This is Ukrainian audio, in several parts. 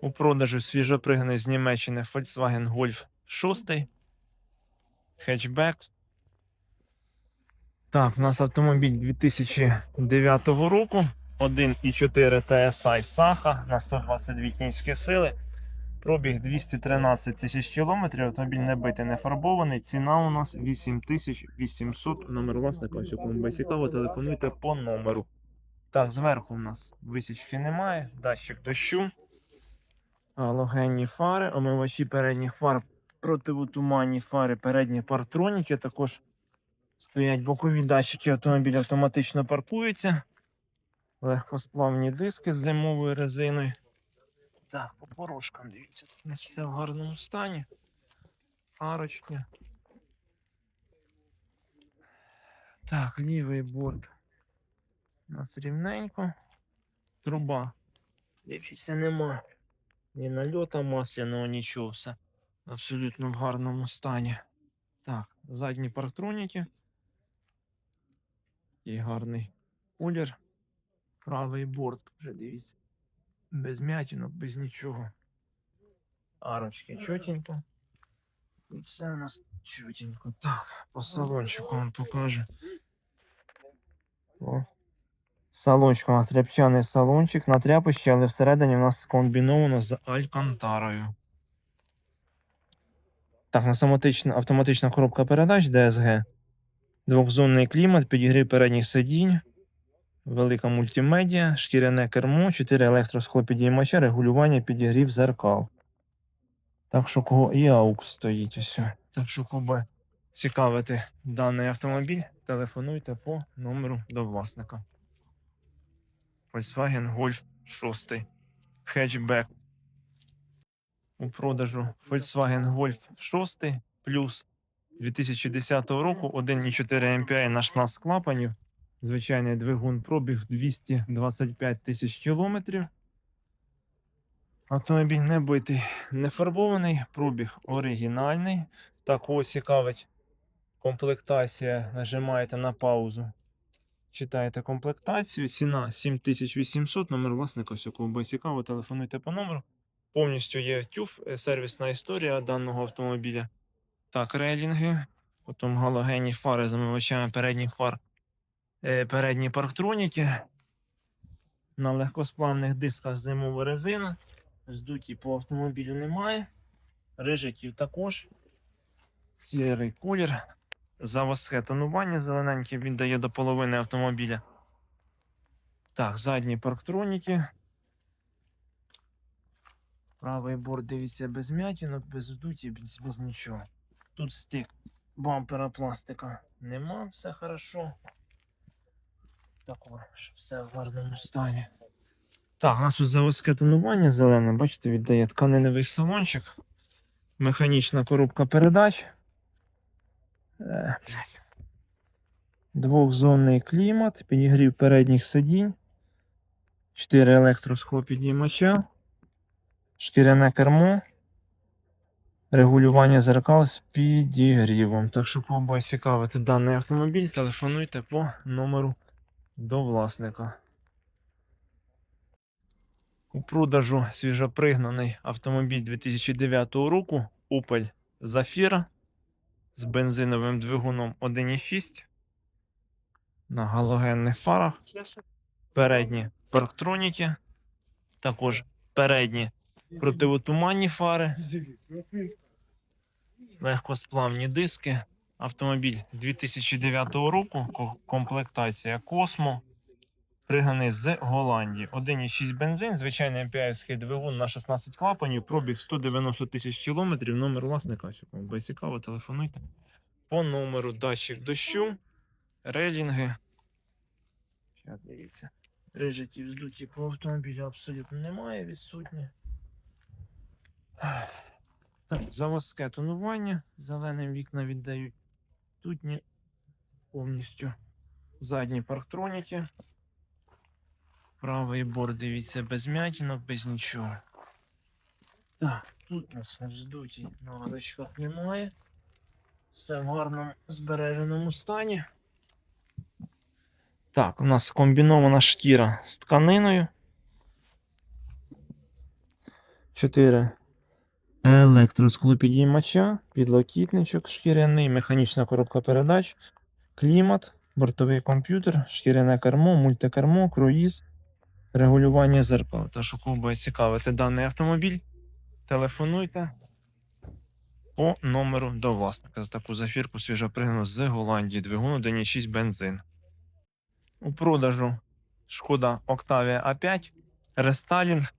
У продажу свіжопригнаний з Німеччини Volkswagen Golf 6. Хетчбек. Так, у нас автомобіль 2009 року. 1,4 TSI Саха на 122 кінські сили. Пробіг 213 тисяч кілометрів. Автомобіль не битий, не фарбований. Ціна у нас 8800. Номер власника, ось кому буде цікаво, телефонуйте по номеру. Так, зверху у нас висічки немає, датчик дощу. Галогенні фари, омивачі передніх фар, противотуманні фари, передні партроніки. Також стоять бокові датчики, автомобіль автоматично паркується. Легкосплавні диски з зимовою резиною. Так, по порожкам дивіться, все в гарному стані. Арочки. Так, лівий борт. У нас рівненько. Труба. Дивіться, нема. Ні нальота масляного, нічого все. Абсолютно в гарному стані. Так, задні парктроніки. І гарний колір. Правий борт, вже дивіться. Без м'ятінок, без нічого. Арочки чотенько. Тут все у нас чотенько. Так, по салончику вам покажу. О. Салончик у нас тряпчаний салончик на тряпочці, але всередині у нас комбіновано з алькантарою. Так, автоматична, автоматична коробка передач DSG. Двохзонний клімат, підігрів передніх сидінь, велика мультимедіа, шкіряне кермо, 4 електросхлопідіймача, регулювання підігрів зеркал. Так що кого і AUX стоїть ось. Так що кого цікавити даний автомобіль, телефонуйте по номеру до власника. Volkswagen Golf 6. Хетчбек. У продажу Volkswagen Golf 6 плюс 2010 року 1,4 MPI на 16 клапанів. Звичайний двигун пробіг 225 тисяч кілометрів. Автомобіль не битий, не фарбований, пробіг оригінальний. Так ось цікавить комплектація. Нажимаєте на паузу. Читаєте комплектацію. Ціна 7800. Номер власника, все кого буде цікаво, телефонуйте по номеру. Повністю є тюф, е, сервісна історія даного автомобіля. Так, рейлінги, потім галогенні фари з омивачами передніх фар, е, передні парктроніки. На легкосплавних дисках зимова резина. Здуті по автомобілю немає. Рижиків також. Сірий колір. Заводське тонування зелененьке він дає до половини автомобіля. Так, задні парктроніки. Правий борт, дивіться, без м'ятінок, без вдуті, без, без нічого. Тут стик бампера пластика нема, все хорошо. Також все в гарному стані. Так, у нас тут заводське тонування зелене, бачите, віддає тканиневий салончик. Механічна коробка передач. Е. Двохзонний клімат, підігрів передніх сидінь. 4 електросхлопідіймача. Шкіряне кермо. Регулювання зеркал з підігрівом. Так що, кого цікавити даний автомобіль, телефонуйте по номеру до власника. У продажу свіжопригнаний автомобіль 2009 року Opel Zafira з бензиновим двигуном 1.6 на галогенних фарах. Передні парктроніки, також передні противотуманні фари, легкосплавні диски. Автомобіль 2009 року, комплектація Космо, приганий з Голландії. 1,6 бензин, звичайний MPI-ський двигун на 16 клапанів, пробіг 190 тисяч кілометрів. Номер власника, кому буде цікаво, телефонуйте. По номеру датчик дощу, рейлінги. Щас дивіться. Рижиків здуті по автомобілю абсолютно немає, відсутні. Так, заводське тонування, зеленим вікна віддають. Тут повністю задні парктроніки. Правий борт, дивіться, без м'ятінок, без нічого. Так, тут нас здуті на речках немає. Все в гарному збереженому стані. Так, у нас комбінована шкіра з тканиною. 4 електросклопідіймача, підлокітничок шкіряний, механічна коробка передач, клімат, бортовий комп'ютер, шкіряне кермо, мультикермо, круїз, регулювання зеркала. Та що кого буде цікавити даний автомобіль, телефонуйте по номеру до власника. За таку зафірку свіжопригнану з Голландії, двигун 1.6 бензин. У продажу Шкода Octavia A5, рестайлінг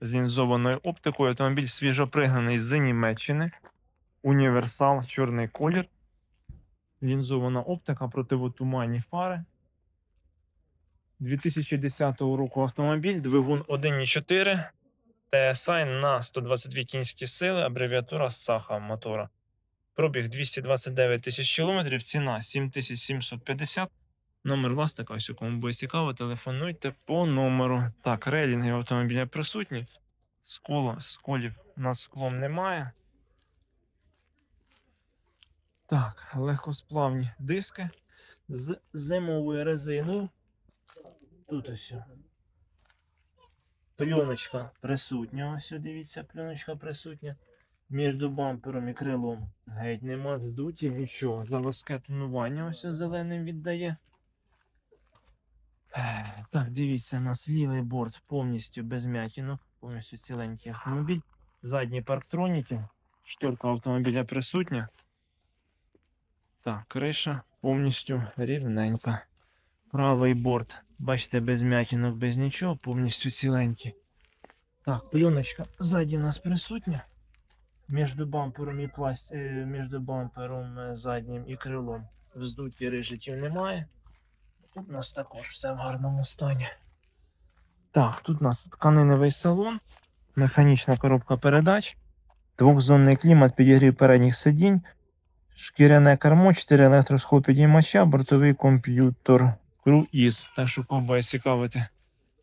з лінзованою оптикою. Автомобіль свіжопригнаний з Німеччини. Універсал, чорний колір. Лінзована оптика, противотуманні фари. 2010 року автомобіль, двигун 1.4, TSI на 122 кінські сили, абревіатура САХА мотора. Пробіг 229 тисяч кілометрів, ціна 7750. Номер власника, ось у кому буде цікаво, телефонуйте по номеру. Так, рейлінги автомобіля присутні. Сколо, сколів над склом немає. Так, легкосплавні диски з зимовою резиною. Тут ось. о. Пленочка присутня. Ось, дивіться, пленочка присутня. Між бампером і крилом. Геть нема здуті, нічого. Заводське тонування ось зеленим віддає. Так, дивіться, у нас лівий борт повністю без м'ятінок, повністю ціленький автомобіль. Задні парктроніки, шторка автомобіля присутня. Так, криша повністю рівненька. Правий борт, бачите, без м'ятінок, без нічого, повністю ціленький. Так, пленочка ззаді у нас присутня. Між бампером і пласт... е, між бампером е, заднім і крилом вздуті рижиків немає. Тут у нас також все в гарному стані. Так, тут у нас тканиневий салон, механічна коробка передач, двохзонний клімат, підігрів передніх сидінь, шкіряне кермо, 4 електросхлопідіймача, бортовий комп'ютер, круїз. Так що кого буде цікавити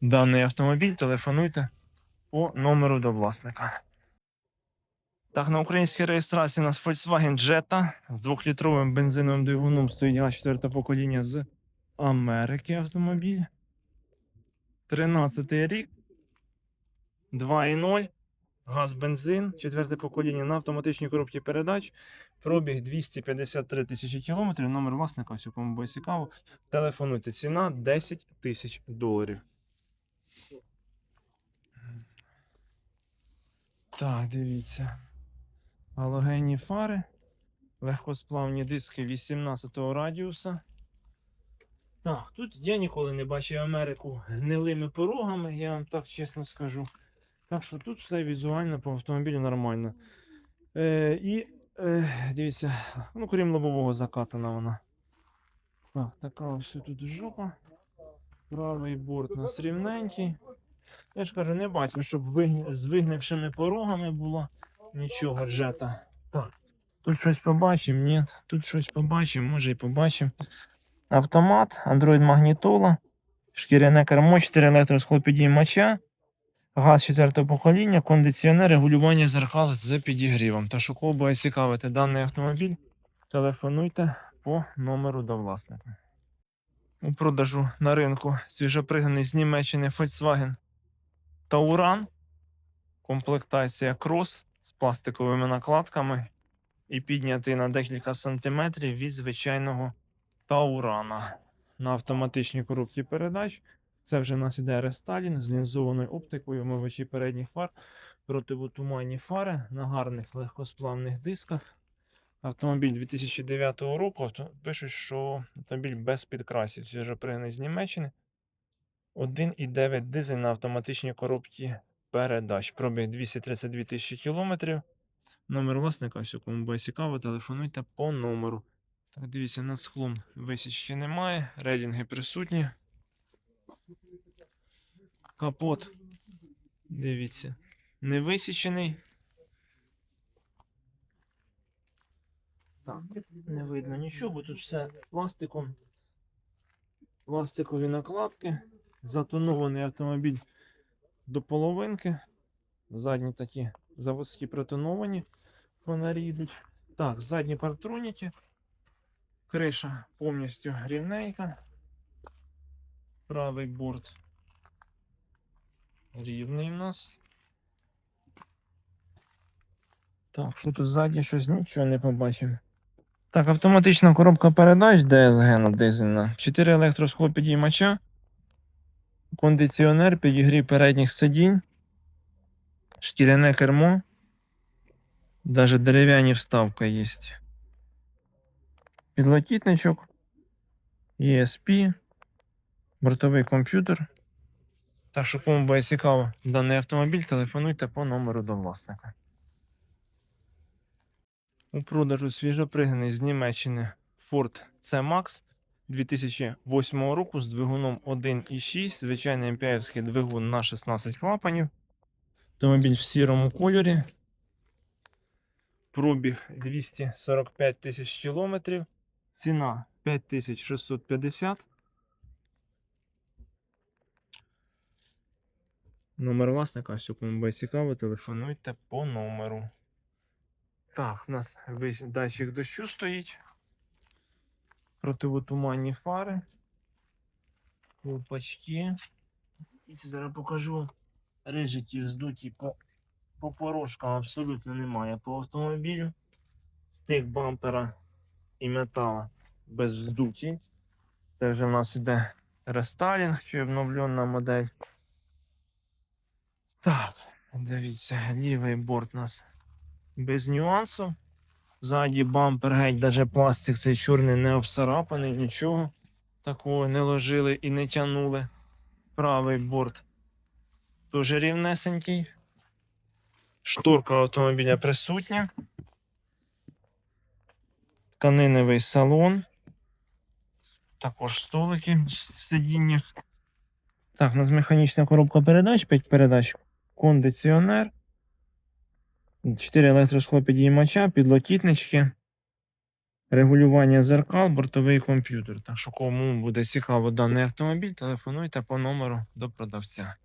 даний автомобіль, телефонуйте по номеру до власника. Так, на українській реєстрації у нас Volkswagen Jetta з 2-літровим бензиновим двигуном стоїть 4 покоління з Америки автомобіль. 13 рік. 2.0. Газ бензин. Четверте покоління на автоматичній коробці передач. Пробіг 253 тисячі кілометрів. Номер власника, ось у кому буде цікаво. Телефонуйте. Ціна 10 тисяч доларів. Так, дивіться. Галогенні фари. Легкосплавні диски 18 радіуса. Так, тут я ніколи не бачив Америку гнилими порогами, я вам так чесно скажу. Так що тут все візуально по автомобілю нормально. Е, і е, дивіться, ну крім лобового закатана вона. Так, така ось тут жопа. Правий борт у нас рівненький. Я ж кажу, не бачив, щоб з вигнившими порогами було нічого джета. Так. Тут щось побачимо, ні. Тут щось побачимо, може і побачимо. Автомат, Android магнітола, шкіряне кермо, 4 електросхлопідіймача, газ 4 покоління, кондиціонер, регулювання зеркал з підігрівом. Та що кого буде цікавити даний автомобіль, телефонуйте по номеру до власника. У продажу на ринку свіжопригнаний з Німеччини Volkswagen Tauran, комплектація Cross з пластиковими накладками і піднятий на декілька сантиметрів від звичайного Таурана на автоматичній коробці передач. Це вже в нас іде рестайлінг з лінзованою оптикою, омивачі передніх фар, противотуманні фари на гарних легкосплавних дисках. Автомобіль 2009 року. Пишуть, що автомобіль без підкрасів, це вже свіжопригнаний з Німеччини. 1,9 дизель на автоматичній коробці передач. Пробіг 232 тисячі кілометрів. Номер власника, ось, кому буде цікаво, телефонуйте по номеру. Так, дивіться, над склом висічки немає, рейлінги присутні. Капот, дивіться, не висічений. Так, не видно нічого, бо тут все пластиком. Пластикові накладки. Затонований автомобіль до половинки. Задні такі заводські протоновані фонарі йдуть. Так, задні партроніки. Криша повністю рівненька. Правий борт рівний у нас. Так, що тут ззаді щось нічого не побачив. Так, автоматична коробка передач DSG дизельна. 4 електросхлопідіймача. Кондиціонер, підігрів передніх сидінь. Шкіряне кермо. Даже дерев'яні вставка є. Підлокітничок. ESP. Бортовий комп'ютер. Так що кому буде цікаво даний автомобіль, телефонуйте по номеру до власника. У продажу свіжопригнаний з Німеччини Ford C-Max 2008 року з двигуном 1.6, звичайний МПФський двигун на 16 клапанів. Автомобіль в сірому кольорі. Пробіг 245 тисяч кілометрів. Ціна 5650. Номер власника, все кому буде цікаво, телефонуйте по номеру. Так, у нас весь датчик дощу стоїть. Противотуманні фари. Колпачки. І зараз покажу. Рижиті здуті по, по порожкам абсолютно немає по автомобілю. Стик бампера і метала без вздуті. Вже в нас іде рестайлінг чи обновлена модель. Так, дивіться, лівий борт у нас без нюансу. Ззаді бампер геть, даже пластик цей чорний не обцарапаний, нічого такого не ложили і не тягнули. Правий борт дуже рівнесенький. Шторка автомобіля присутня. Тканиневий салон. Також столики в сидіннях. Так, у нас механічна коробка передач, 5 передач, кондиціонер. 4 електросхлопідіймача, підлокітнички, регулювання зеркал, бортовий комп'ютер. Так що кому буде цікаво даний автомобіль, телефонуйте по номеру до продавця.